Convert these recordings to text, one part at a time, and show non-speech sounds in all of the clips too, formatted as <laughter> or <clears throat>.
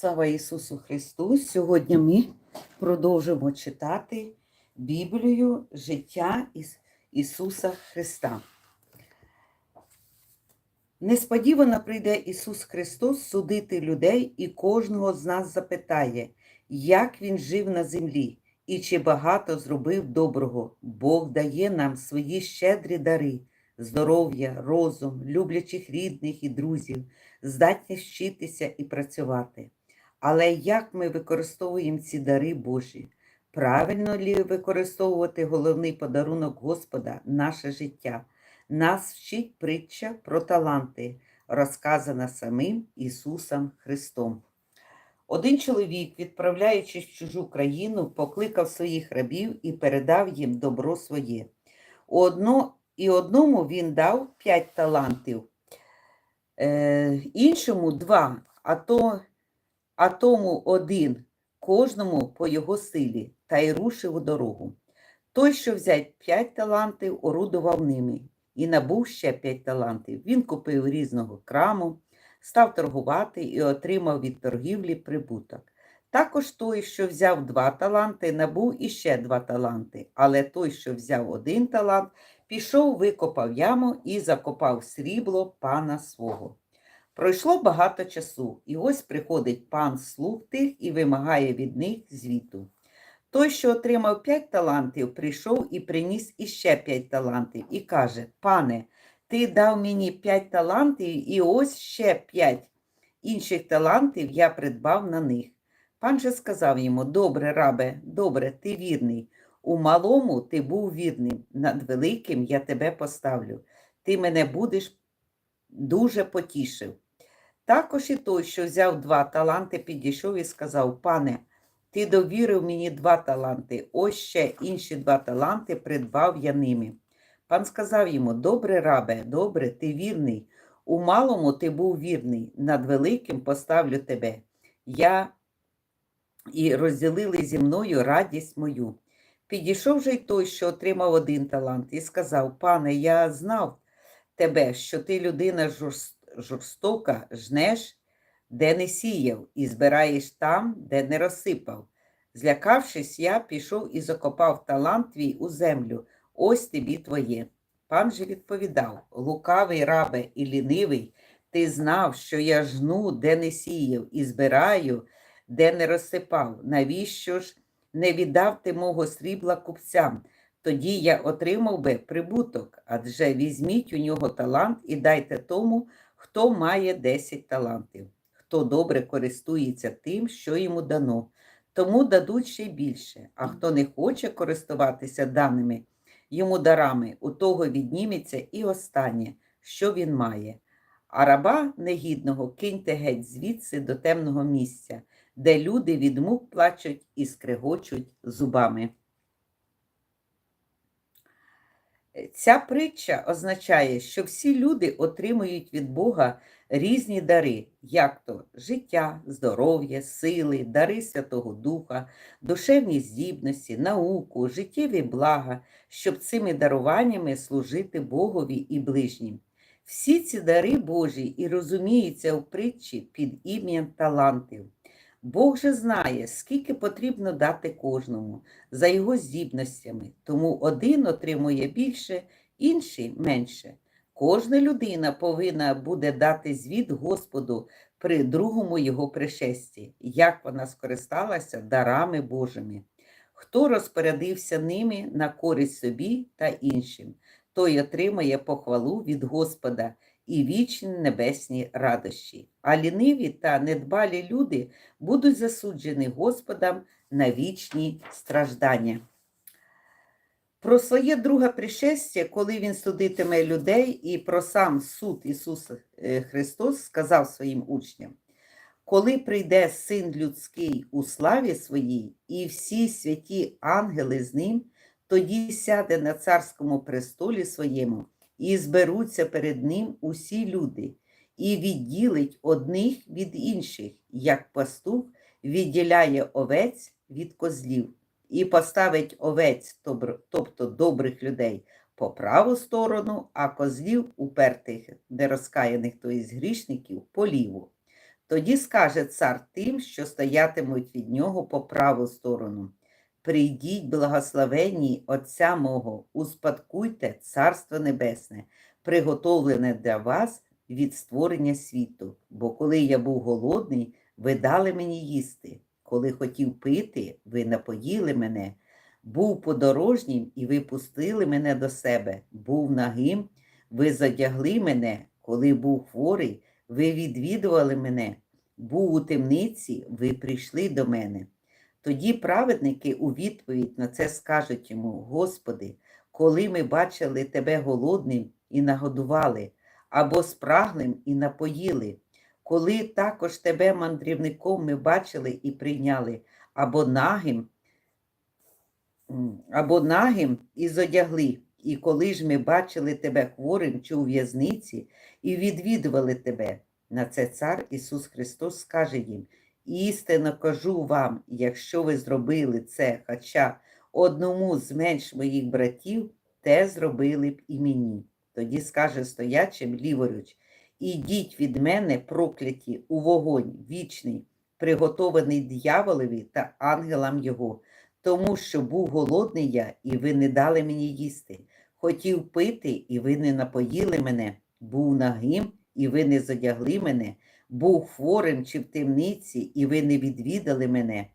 Слава Ісусу Христу! Сьогодні ми продовжимо читати Біблію життя Іс- Ісуса Христа. Несподівано прийде Ісус Христос судити людей і кожного з нас запитає, як Він жив на землі і чи багато зробив доброго. Бог дає нам свої щедрі дари, здоров'я, розум, люблячих рідних і друзів, здатність вчитися і працювати. Але як ми використовуємо ці дари Божі? Правильно лі використовувати головний подарунок Господа наше життя? Нас вчить притча про таланти, розказана самим Ісусом Христом. Один чоловік, відправляючись в чужу країну, покликав своїх рабів і передав їм добро своє. Одно, і одному він дав п'ять талантів, е, іншому два, а, то, а тому один, кожному по його силі, та й рушив у дорогу. Той, що взять п'ять талантів, орудував ними, і набув ще п'ять талантів. Він купив різного краму, став торгувати і отримав від торгівлі прибуток. Також той, що взяв два таланти, набув іще два таланти, але той, що взяв один талант, пішов, викопав яму і закопав срібло пана свого. Пройшло багато часу, і ось приходить пан слуг тих і вимагає від них звіту. Той, що отримав п'ять талантів, прийшов і приніс іще п'ять талантів, і каже: Пане, ти дав мені п'ять талантів, і ось ще п'ять інших талантів я придбав на них. Пан же сказав йому: Добре, рабе, добре, ти вірний. У малому ти був вірним, над великим я тебе поставлю. Ти мене будеш дуже потішив. Також і той, що взяв два таланти, підійшов і сказав: Пане, ти довірив мені два таланти, ось ще інші два таланти придбав я ними. Пан сказав йому: Добре, рабе, добре, ти вірний. У малому ти був вірний, над великим поставлю тебе. Я і розділили зі мною радість мою. Підійшов же й той, що отримав один талант, і сказав: Пане, я знав тебе, що ти людина жорст- жорстока, жнеш, де не сіяв, і збираєш там, де не розсипав. Злякавшись, я пішов і закопав талант твій у землю, ось тобі твоє. Пан же відповідав: Лукавий рабе і лінивий, ти знав, що я жну, де не сіяв, і збираю, де не розсипав. Навіщо ж не віддав ти мого срібла купцям? Тоді я отримав би прибуток, адже візьміть у нього талант і дайте тому, хто має 10 талантів, хто добре користується тим, що йому дано, тому дадуть ще більше, а хто не хоче користуватися даними йому дарами, у того відніметься і останнє, що він має. А раба негідного киньте геть звідси до темного місця, де люди від мук плачуть і скрегочуть зубами. Ця притча означає, що всі люди отримують від Бога різні дари, як то життя, здоров'я, сили, дари Святого Духа, душевні здібності, науку, життєві блага, щоб цими даруваннями служити Богові і ближнім. Всі ці дари Божі і розуміються у притчі під ім'ям талантів. Бог же знає, скільки потрібно дати кожному за його здібностями, тому один отримує більше, інший менше. Кожна людина повинна буде дати звіт Господу при другому його пришесті, як вона скористалася дарами Божими. Хто розпорядився ними на користь собі та іншим, той отримає похвалу від Господа і вічні небесні радощі. А ліниві та недбалі люди будуть засуджені Господом на вічні страждання. Про своє друге пришестя, коли він судитиме людей, і про сам суд Ісус е, Христос сказав своїм учням: коли прийде син людський у славі своїй, і всі святі ангели з ним, тоді сяде на царському престолі своєму, і зберуться перед ним усі люди, і відділить одних від інших, як пастух відділяє овець від козлів, і поставить овець, тобто добрих людей, по праву сторону, а козлів упертих, нерозкаяних, тобто грішників, по ліву. Тоді скаже цар тим, що стоятимуть від нього по праву сторону. Прийдіть, благословенні Отця мого, успадкуйте Царство Небесне, приготовлене для вас від створення світу. Бо коли я був голодний, ви дали мені їсти. Коли хотів пити, ви напоїли мене. Був подорожнім, і ви пустили мене до себе. Був нагим, ви задягли мене. Коли був хворий, ви відвідували мене. Був у темниці, ви прийшли до мене. Тоді праведники у відповідь на це скажуть йому: Господи, коли ми бачили тебе голодним і нагодували, або спраглим і напоїли, коли також тебе мандрівником ми бачили і прийняли, або нагим, або нагим і зодягли, і коли ж ми бачили тебе хворим чи у в'язниці і відвідували тебе. На це цар Ісус Христос скаже їм: Істинно кажу вам, якщо ви зробили це, хоча одному з менш моїх братів, те зробили б і мені. Тоді скаже стоячим ліворуч: Ідіть від мене, прокляті, у вогонь вічний, приготований дияволові та ангелам його, тому що був голодний я, і ви не дали мені їсти. Хотів пити, і ви не напоїли мене, був нагим, і ви не задягли мене, був хворим чи в темниці, і ви не відвідали мене.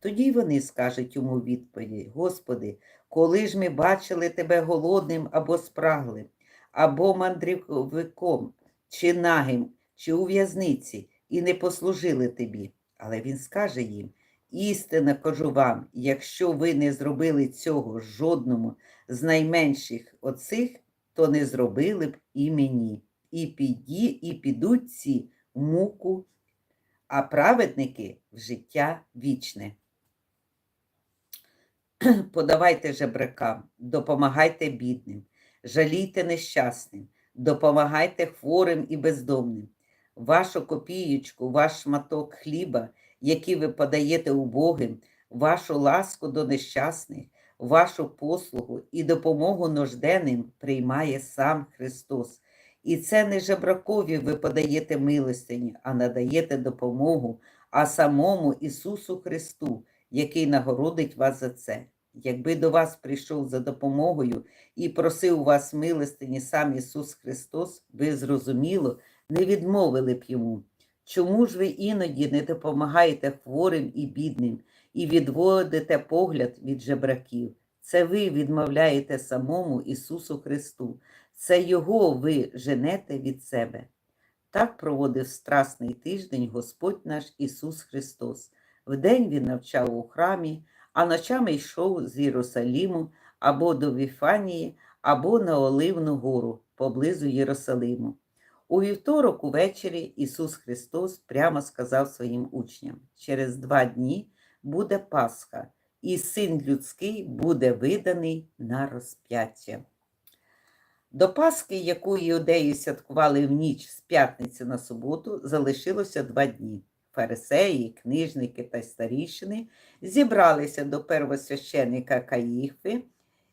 Тоді вони скажуть йому відповідь: Господи, коли ж ми бачили тебе голодним або спраглим, або мандрівником, чи нагим, чи у в'язниці, і не послужили тобі. Але він скаже їм: істинно кажу вам, якщо ви не зробили цього жодному з найменших оцих, то не зробили б і мені. І піді, і підуть ці муку, а праведники в життя вічне. <clears throat> Подавайте жебракам, допомагайте бідним, жалійте нещасним, допомагайте хворим і бездомним. Вашу копієчку, ваш шматок хліба, який ви подаєте убогим, вашу ласку до нещасних, вашу послугу і допомогу нужденним приймає сам Христос. І це не жебракові ви подаєте милостині, а надаєте допомогу, а самому Ісусу Христу, який нагородить вас за це. Якби до вас прийшов за допомогою і просив вас милостині сам Ісус Христос, ви зрозуміло не відмовили б йому. Чому ж ви іноді не допомагаєте хворим і бідним і відводите погляд від жебраків? Це ви відмовляєте самому Ісусу Христу, це Його ви женете від себе. Так проводив страсний тиждень Господь наш Ісус Христос. Вдень Він навчав у храмі, а ночами йшов з Єрусаліму або до Віфанії, або на Оливну гору поблизу Єрусалиму. У вівторок увечері Ісус Христос прямо сказав своїм учням: через два дні буде Пасха, і син людський буде виданий на розп'яття. До Пасхи, яку іудеї святкували в ніч з п'ятниці на суботу, залишилося два дні. Фарисеї, книжники та старішини зібралися до первосвященника Каїфи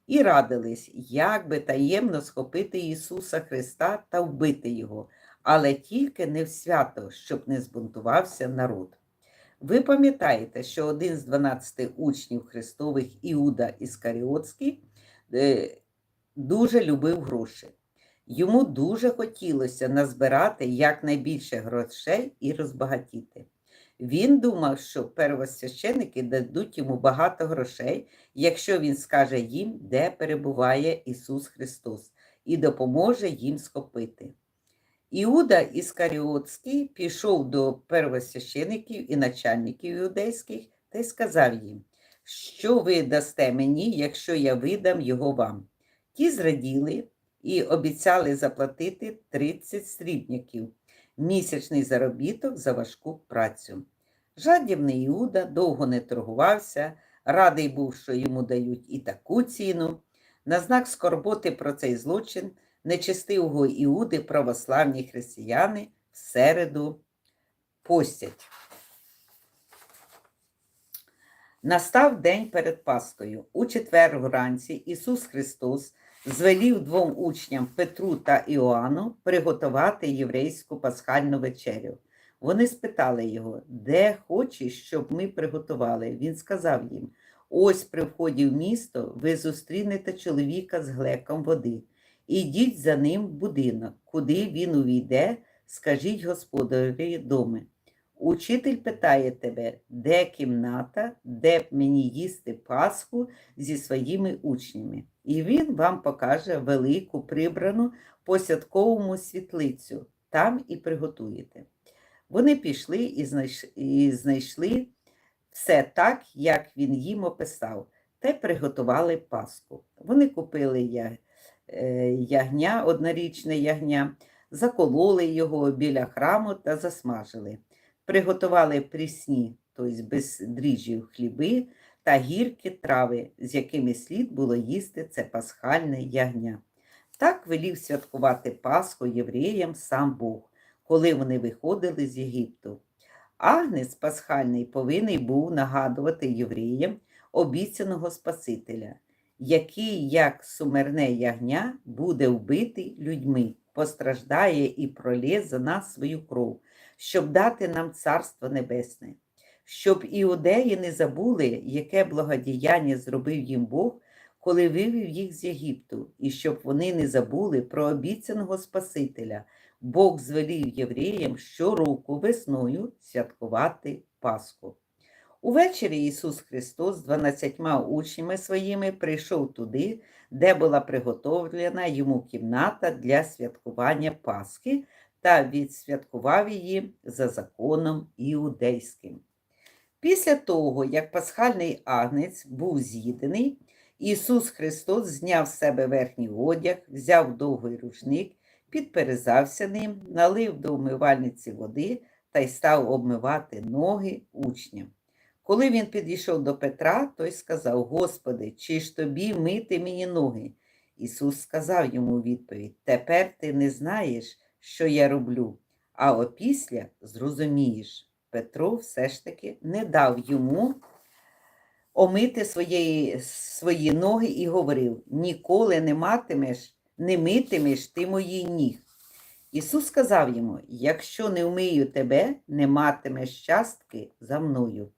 і радились, як би таємно схопити Ісуса Христа та вбити Його, але тільки не в свято, щоб не збунтувався народ. Ви пам'ятаєте, що один з 12 учнів Христових Іуда Іскаріотський е, дуже любив гроші. Йому дуже хотілося назбирати якнайбільше грошей і розбагатіти. Він думав, що первосвященики дадуть йому багато грошей, якщо він скаже їм, де перебуває Ісус Христос, і допоможе їм схопити. Іуда Іскаріотський пішов до первосвящеників і начальників іудейських та й сказав їм, що ви дасте мені, якщо я видам його вам. Ті зраділи і обіцяли заплатити 30 срібняків, місячний заробіток за важку працю. Жадібний Іуда довго не торгувався, радий був, що йому дають і таку ціну. На знак скорботи про цей злочин нечестивого Іуди православні християни в середу постять. Настав день перед Паскою. У четвер вранці Ісус Христос звелів двом учням Петру та Іоанну приготувати єврейську пасхальну вечерю. Вони спитали його, де хочеш, щоб ми приготували. Він сказав їм: Ось при вході в місто ви зустрінете чоловіка з глеком води. Ідіть за ним в будинок, куди він увійде, скажіть господарі доми. Учитель питає тебе, де кімната, де б мені їсти Пасху зі своїми учнями. І він вам покаже велику прибрану по святковому світлицю, там і приготуєте. Вони пішли і знайш- і знайшли все так, як він їм описав, та й приготували Пасху. Вони купили я- е, ягня, однорічне ягня, закололи його біля храму та засмажили. Приготували прісні, тобто без дріжджів хліби та гіркі трави, з якими слід було їсти це пасхальне ягня. Так велів святкувати Пасху євреям сам Бог, коли вони виходили з Єгипту. Агнець пасхальний повинен був нагадувати євреям обіцяного Спасителя, який, як сумерне ягня, буде вбитий людьми, постраждає і пролє за нас свою кров, щоб дати нам Царство Небесне, щоб іудеї не забули, яке благодіяння зробив їм Бог, коли вивів їх з Єгипту, і щоб вони не забули про обіцяного Спасителя. Бог звелів євреям щороку весною святкувати Пасху. Увечері Ісус Христос з дванадцятьма учнями своїми прийшов туди, де була приготовлена йому кімната для святкування Пасхи, та відсвяткував її за законом іудейським. Після того, як пасхальний агнець був з'їдений, Ісус Христос зняв з себе верхній одяг, взяв довгий рушник, підперезався ним, налив до умивальниці води та й став обмивати ноги учням. Коли він підійшов до Петра, той сказав: Господи, чи ж тобі мити мені ноги? Ісус сказав йому відповідь: Тепер ти не знаєш, що я роблю, а опісля зрозумієш. Петро все ж таки не дав йому омити свої, свої ноги і говорив: Ніколи не матимеш, не митимеш ти мої ніг. Ісус сказав йому: Якщо не вмию тебе, не матимеш частки за мною.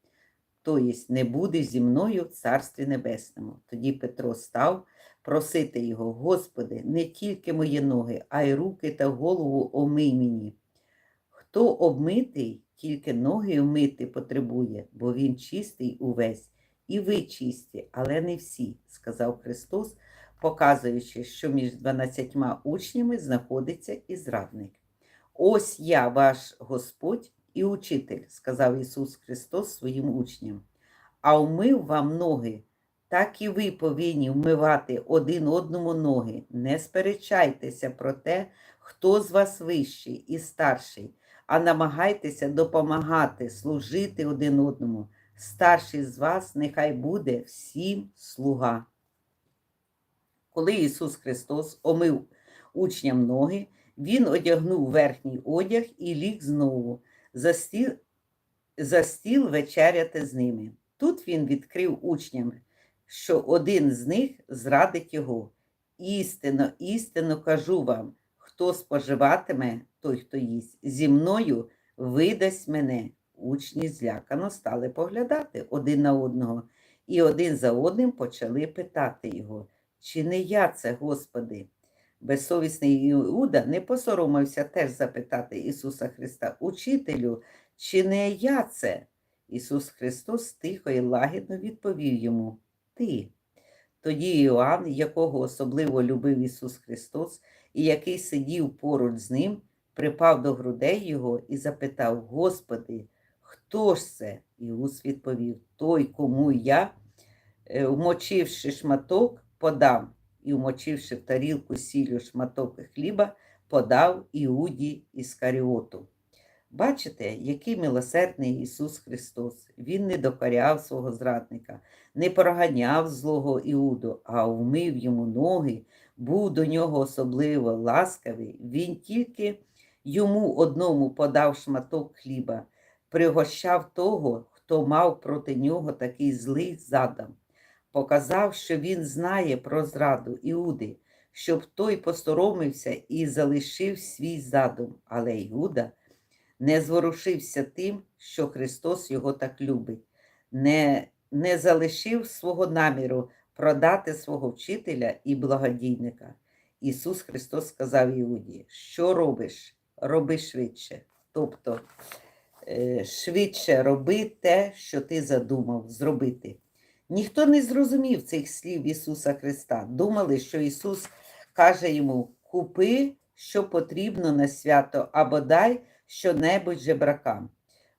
Тобто не будеш зі мною в Царстві Небесному. Тоді Петро став просити його, Господи, не тільки мої ноги, а й руки та голову омий мені. Хто обмитий, тільки ноги вмити потребує, бо він чистий увесь, і ви чисті, але не всі, сказав Христос, показуючи, що між дванадцятьма учнями знаходиться і зрадник. Ось я, ваш Господь і учитель, сказав Ісус Христос своїм учням. А вмив вам ноги, так і ви повинні вмивати один одному ноги. Не сперечайтеся про те, хто з вас вищий і старший, а намагайтеся допомагати, служити один одному. Старший з вас нехай буде всім слуга. Коли Ісус Христос омив учням ноги, Він одягнув верхній одяг і ліг знову за стіл, за стіл вечеряти з ними. Тут він відкрив учням, що один з них зрадить його. Істинно, істинно кажу вам, хто споживатиме, той, хто їсть, зі мною видасть мене. Учні злякано стали поглядати один на одного, і один за одним почали питати його, чи не я це, Господи? Безсовісний Іуда не посоромився теж запитати Ісуса Христа, Учителю, чи не я це? Ісус Христос тихо і лагідно відповів йому Ти. Тоді Іоанн, якого особливо любив Ісус Христос, і який сидів поруч з ним, припав до грудей його і запитав: Господи, хто ж це? Іус відповів: Той, кому я, е, вмочивши шматок, подам і, вмочивши в тарілку сіллю шматок хліба, подав Іуді Іскаріоту. Бачите, який милосердний Ісус Христос. Він не докоряв свого зрадника, не проганяв злого Іуду, а вмив йому ноги, був до нього особливо ласкавий. Він тільки йому одному подав шматок хліба, пригощав того, хто мав проти нього такий злий задам показав, що він знає про зраду Іуди, щоб той посторомився і залишив свій задум. Але Іуда не зворушився тим, що Христос його так любить, не, не залишив свого наміру продати свого вчителя і благодійника. Ісус Христос сказав Іуді, що робиш? Роби швидше. Тобто е, швидше роби те, що ти задумав зробити. Ніхто не зрозумів цих слів Ісуса Христа. Думали, що Ісус каже йому: купи, що потрібно на свято, або дай що-небудь жебракам.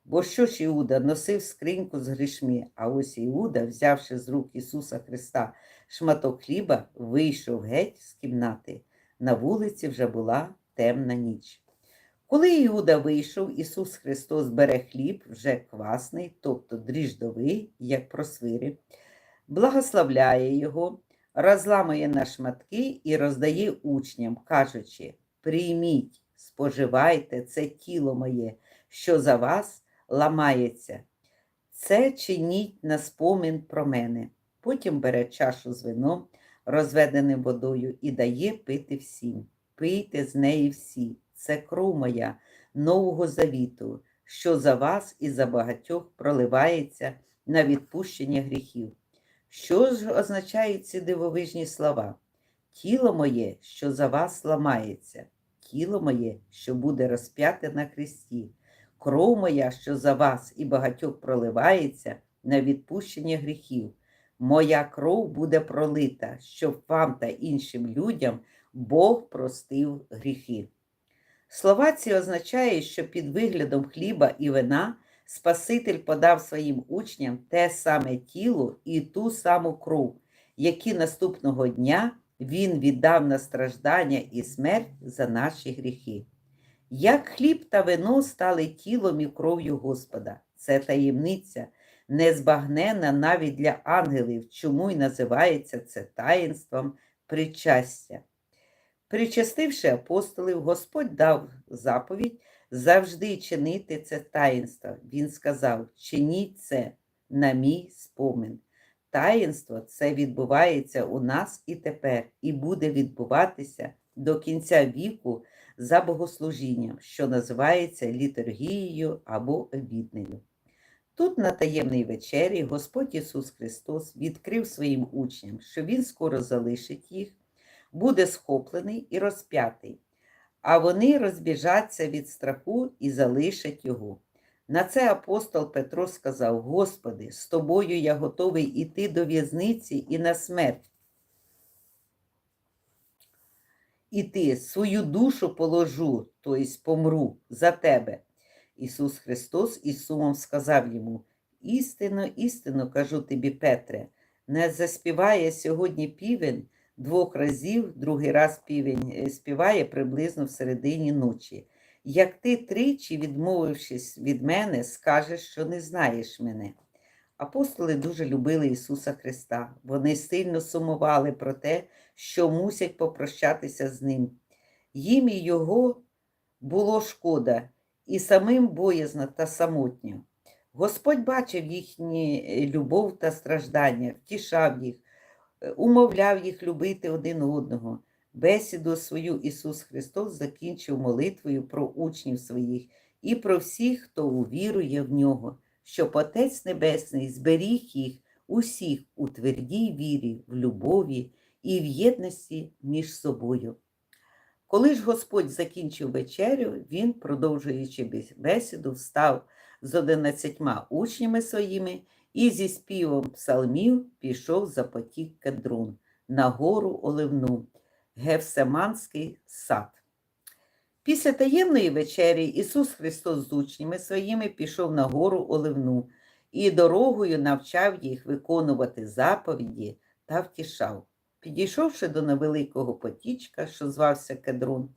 Бо що ж Іуда носив скриньку з грішми, а ось Іуда, взявши з рук Ісуса Христа шматок хліба, вийшов геть з кімнати. На вулиці вже була темна ніч. Коли Іуда вийшов, Ісус Христос бере хліб, вже квасний, тобто дріждовий, як просвири, благословляє його, розламує на шматки і роздає учням, кажучи: Прийміть, споживайте це тіло моє, що за вас ламається. Це чиніть на спомин про мене. Потім бере чашу з вином, розведеним водою, і дає пити всім. Пийте з неї всі. Це кров моя нового завіту, що за вас і за багатьох проливається на відпущення гріхів. Що ж означають ці дивовижні слова? Тіло моє, що за вас ламається, тіло моє, що буде розп'яте на хресті, кров моя, що за вас і багатьох проливається на відпущення гріхів. Моя кров буде пролита, щоб вам та іншим людям Бог простив гріхи. Слова ці означають, що під виглядом хліба і вина Спаситель подав своїм учням те саме тіло і ту саму кров, які наступного дня Він віддав на страждання і смерть за наші гріхи. Як хліб та вино стали тілом і кров'ю Господа, це таємниця, незбагнена навіть для ангелів, чому й називається це таїнством причастя. Причастивши апостолів, Господь дав заповідь завжди чинити це таїнство. Він сказав: чиніть це на мій спомин. Таїнство це відбувається у нас і тепер, і буде відбуватися до кінця віку за богослужінням, що називається літургією або обіднею. Тут, на таємній вечері, Господь Ісус Христос відкрив своїм учням, що Він скоро залишить їх, буде схоплений і розп'ятий, а вони розбіжаться від страху і залишать його. На це апостол Петро сказав: Господи, з тобою я готовий іти до в'язниці і на смерть. Іти свою душу положу, тобто помру за тебе. Ісус Христос із сумом сказав йому: Істинно, істинно кажу тобі, Петре, не заспіває сьогодні півень двох разів, другий раз півень е, співає приблизно в середині ночі. Як ти тричі, відмовившись від мене, скажеш, що не знаєш мене. Апостоли дуже любили Ісуса Христа. Вони сильно сумували про те, що мусять попрощатися з Ним. Їм і Його було шкода, і самим боязно та самотньо. Господь бачив їхні е, любов та страждання, втішав їх, умовляв їх любити один одного. Бесіду свою Ісус Христос закінчив молитвою про учнів своїх і про всіх, хто увірує в нього, щоб Отець Небесний зберіг їх усіх у твердій вірі, в любові і в єдності між собою. Коли ж Господь закінчив вечерю, він, продовжуючи бесіду, встав з одинадцятьма учнями своїми і зі співом псалмів пішов за потік кедрун на гору Оливну, Гевсеманський сад. Після таємної вечері Ісус Христос з учнями своїми пішов на гору Оливну і дорогою навчав їх виконувати заповіді та втішав. Підійшовши до невеликого потічка, що звався Кедрун,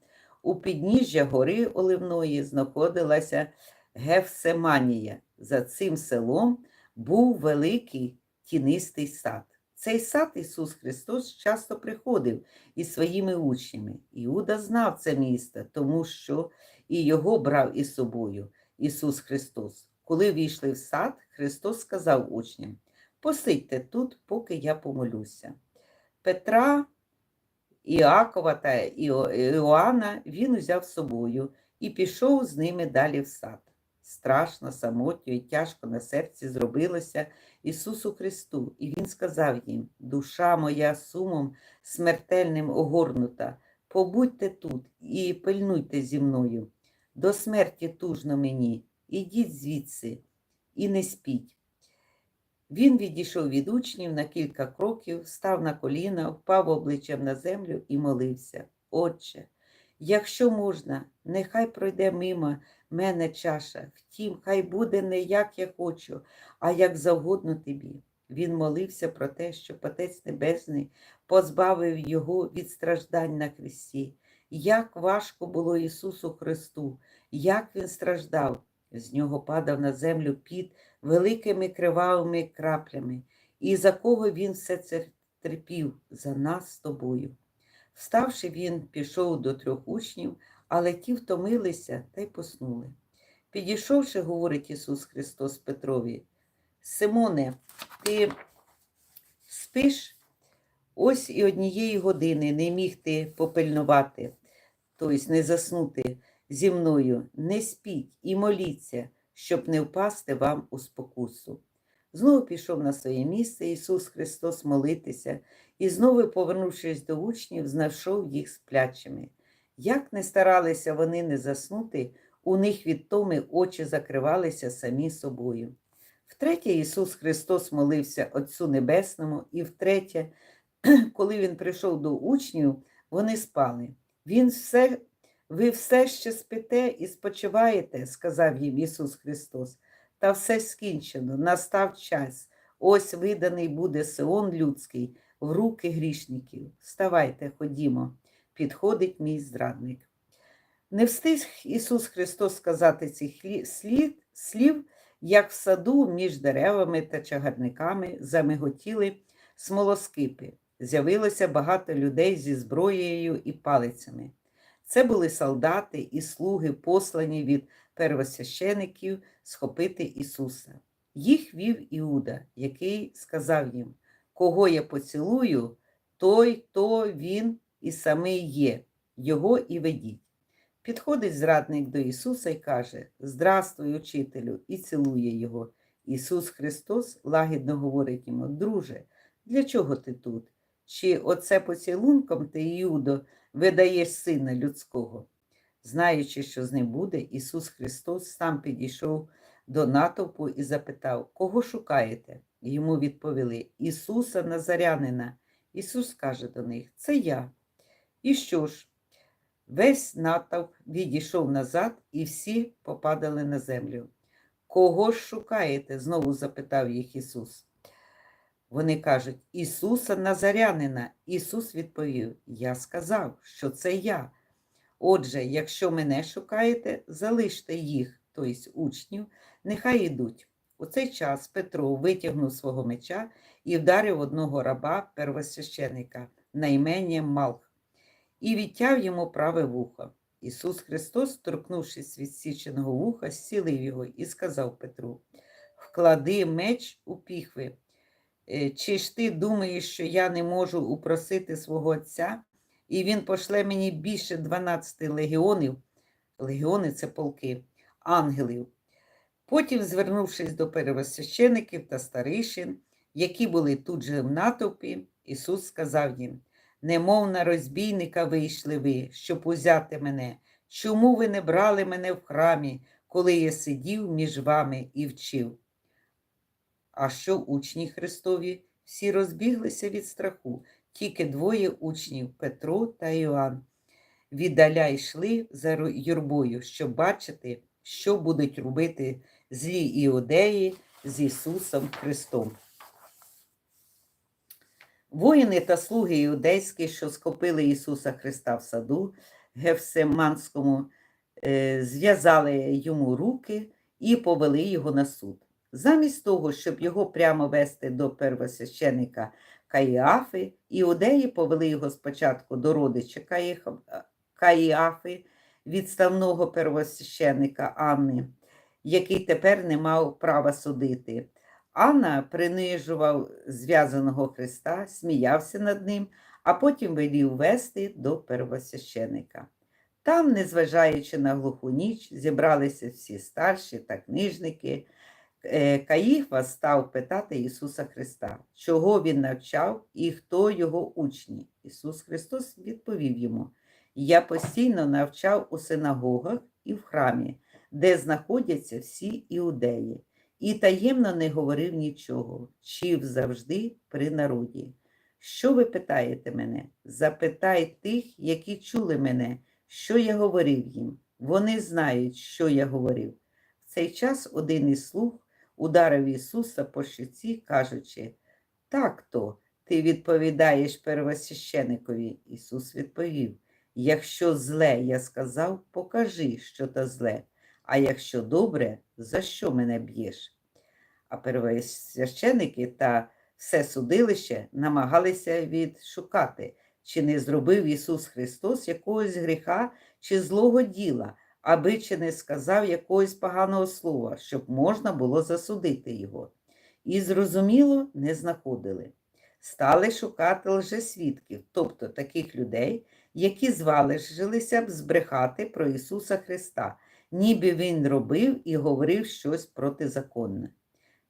у підніжжя гори Оливної знаходилася Гефсеманія. За цим селом був великий тінистий сад. Цей сад Ісус Христос часто приходив із своїми учнями. Іуда знав це місто, тому що і його брав із собою Ісус Христос. Коли війшли в сад, Христос сказав учням: Посидьте тут, поки я помолюся. Петра, Іакова та Іоанна він узяв з собою і пішов з ними далі в сад. Страшно, самотньо і тяжко на серці зробилося Ісусу Христу, і Він сказав їм: Душа моя сумом смертельним огорнута, побудьте тут і пильнуйте зі мною. До смерті тужно мені, ідіть звідси і не спіть. Він відійшов від учнів на кілька кроків, став на коліна, впав обличчям на землю і молився. Отче, якщо можна, нехай пройде мимо мене чаша, втім, хай буде не як я хочу, а як завгодно тобі. Він молився про те, що Отець Небесний позбавив його від страждань на хресті. Як важко було Ісусу Христу, як Він страждав, з нього падав на землю під великими кривавими краплями, і за кого він все це терпів за нас з тобою. Вставши, він пішов до трьох учнів, але ті втомилися та й поснули. Підійшовши, говорить Ісус Христос Петрові, Симоне, ти спиш? Ось і однієї години не міг ти попильнувати, тобто не заснути зі мною, не спіть і моліться, щоб не впасти вам у спокусу. Знову пішов на своє місце Ісус Христос молитися, і знову, повернувшись до учнів, знайшов їх сплячими. Як не старалися вони не заснути, у них від томи очі закривалися самі собою. Втретє, Ісус Христос молився Отцю Небесному, і втретє, <clears throat> коли Він прийшов до учнів, вони спали. Він все, ви все ще спите і спочиваєте, сказав їм Ісус Христос, та все скінчено, настав час. Ось виданий буде Сион людський в руки грішників. Вставайте, ходімо, підходить мій зрадник. Не встиг Ісус Христос сказати цих слід, слів, як в саду між деревами та чагарниками замиготіли смолоскипи. З'явилося багато людей зі зброєю і палицями. Це були солдати і слуги, послані від первосвящеників схопити Ісуса. Їх вів Іуда, який сказав їм: Кого я поцілую, той, то він і самий є, його і ведіть. Підходить зрадник до Ісуса і каже: Здравствуй, учителю, і цілує його. Ісус Христос лагідно говорить йому: Друже, для чого ти тут? Чи оце поцілунком ти, Іудо, видаєш сина людського? Знаючи, що з ним буде, Ісус Христос сам підійшов до натовпу і запитав, кого шукаєте? Йому відповіли Ісуса Назарянина. Ісус каже до них: Це я. І що ж? Весь натовп відійшов назад, і всі попадали на землю. Кого ж шукаєте? знову запитав їх Ісус. Вони кажуть, Ісуса Назарянина. Ісус відповів: Я сказав, що це я. Отже, якщо мене шукаєте, залиште їх, тобто учнів, нехай ідуть. У цей час Петро витягнув свого меча і вдарив одного раба первосвященика на ім'я Малх і відтяв йому праве вухо. Ісус Христос, торкнувшись від січеного вуха, зцілив його і сказав Петру: Вклади меч у піхви. Е, Чи ж ти думаєш, що я не можу упросити свого Отця, і він пошле мені більше 12 легіонів, легіони це полки, ангелів. Потім, звернувшись до первосвящеників та старишин, які були тут же в натовпі, Ісус сказав їм: Немов на розбійника вийшли ви, щоб узяти мене. Чому ви не брали мене в храмі, коли я сидів між вами і вчив? А що учні Христові? Всі розбіглися від страху, тільки двоє учнів Петро та Іоанн. Віддаля йшли за юрбою, щоб бачити, що будуть робити злі іудеї з Ісусом Христом. Воїни та слуги іудейські, що схопили Ісуса Христа в саду Гефсиманському, е, зв'язали йому руки і повели його на суд. Замість того, щоб його прямо вести до первосвященика Каїафи, іудеї повели його спочатку до родича Каїха- Каїафи, відставного первосвященика Анни, який тепер не мав права судити. Анна принижував зв'язаного Христа, сміявся над ним, а потім велів вести до первосвященика. Там, незважаючи на глуху ніч, зібралися всі старші та книжники. Е, Каїфа став питати Ісуса Христа, чого він навчав і хто його учні. Ісус Христос відповів йому: Я постійно навчав у синагогах і в храмі, де знаходяться всі іудеї, і таємно не говорив нічого, чив завжди при народі. Що ви питаєте мене? Запитай тих, які чули мене, що я говорив їм. Вони знають, що я говорив. В цей час один із слуг ударив Ісуса по щоці, кажучи, так то ти відповідаєш первосвященикові. Ісус відповів, якщо зле я сказав, покажи, що то зле, а якщо добре, за що мене б'єш? А первосвященики та все судилище намагалися відшукати, чи не зробив Ісус Христос якогось гріха чи злого діла, аби чи не сказав якогось поганого слова, щоб можна було засудити його. І, зрозуміло, не знаходили. Стали шукати лжесвідків, тобто таких людей, які звалилися б збрехати про Ісуса Христа, ніби Він робив і говорив щось протизаконне.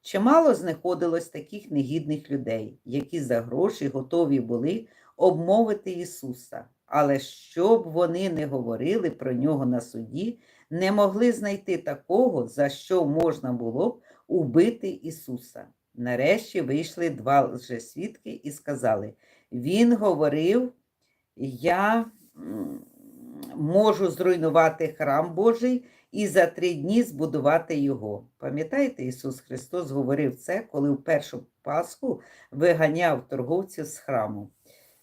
Чимало знаходилось таких негідних людей, які за гроші готові були обмовити Ісуса, але щоб вони не говорили про нього на суді, не могли знайти такого, за що можна було б убити Ісуса. Нарешті вийшли два лжесвідки і сказали: Він говорив, я можу зруйнувати храм Божий і за три дні збудувати його. Пам'ятаєте, Ісус Христос говорив це, коли в першу Пасху виганяв торговців з храму.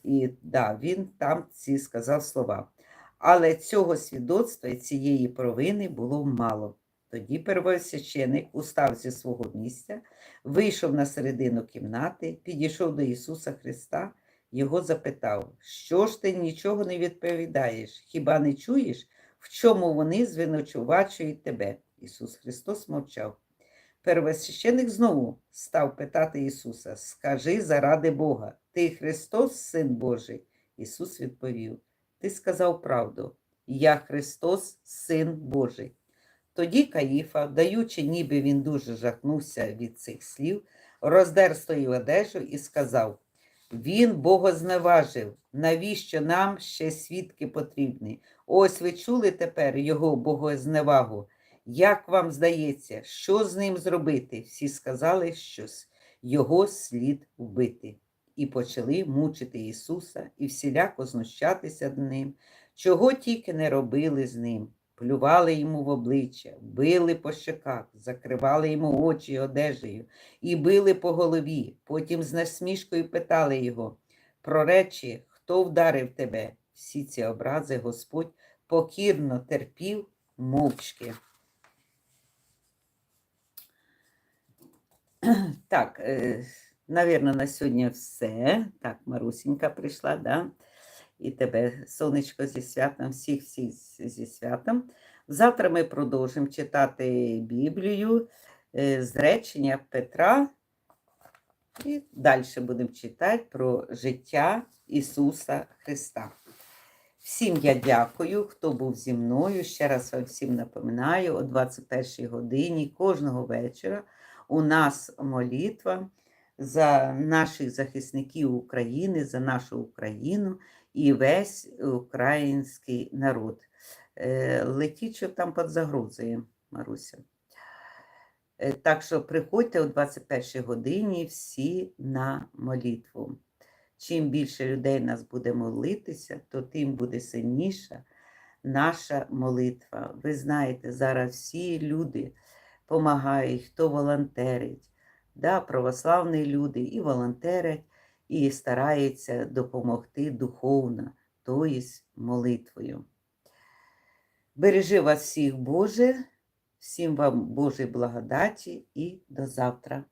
І да, він там ці сказав слова. Але цього свідоцтва і цієї провини було мало. Тоді первосвященик устав зі свого місця, вийшов на середину кімнати, підійшов до Ісуса Христа, його запитав, що ж ти нічого не відповідаєш? Хіба не чуєш, в чому вони звинувачують тебе? Ісус Христос мовчав. Первосвященик знову став питати Ісуса: Скажи заради Бога, ти Христос, Син Божий? Ісус відповів: Ти сказав правду, я Христос, Син Божий. Тоді Каїфа, даючи, ніби він дуже жахнувся від цих слів, роздер свою одежу і сказав: Він богозневажив, навіщо нам ще свідки потрібні? Ось ви чули тепер його богозневагу. Як вам здається, що з ним зробити? Всі сказали, що його слід вбити. І почали мучити Ісуса і всіляко знущатися над ним, чого тільки не робили з ним. Плювали йому в обличчя, били по щоках, закривали йому очі одежею і били по голові. Потім з насмішкою питали його про речі, хто вдарив тебе. Всі ці образи Господь покірно терпів мовчки. Так, е, навірно, на сьогодні все. Так, Марусінька прийшла, да? І тебе, сонечко, зі святом, всіх всіх зі святом. Завтра ми продовжимо читати Біблію е, з речення Петра. І далі будемо читати про життя Ісуса Христа. Всім я дякую, хто був зі мною. Ще раз вам всім напоминаю, о 21 годині кожного вечора у нас молитва за наших захисників України, за нашу Україну і весь український народ. Е, летіть, що там під загрозою, Маруся. Е, так що приходьте о 21 годині всі на молитву. Чим більше людей нас буде молитися, то тим буде сильніша наша молитва. Ви знаєте, зараз всі люди допомагають, хто волонтерить. Да, Православні люди і волонтерять, і старається допомогти духовно, тобто молитвою. Бережи вас всіх, Боже, всім вам Божої благодаті і до завтра.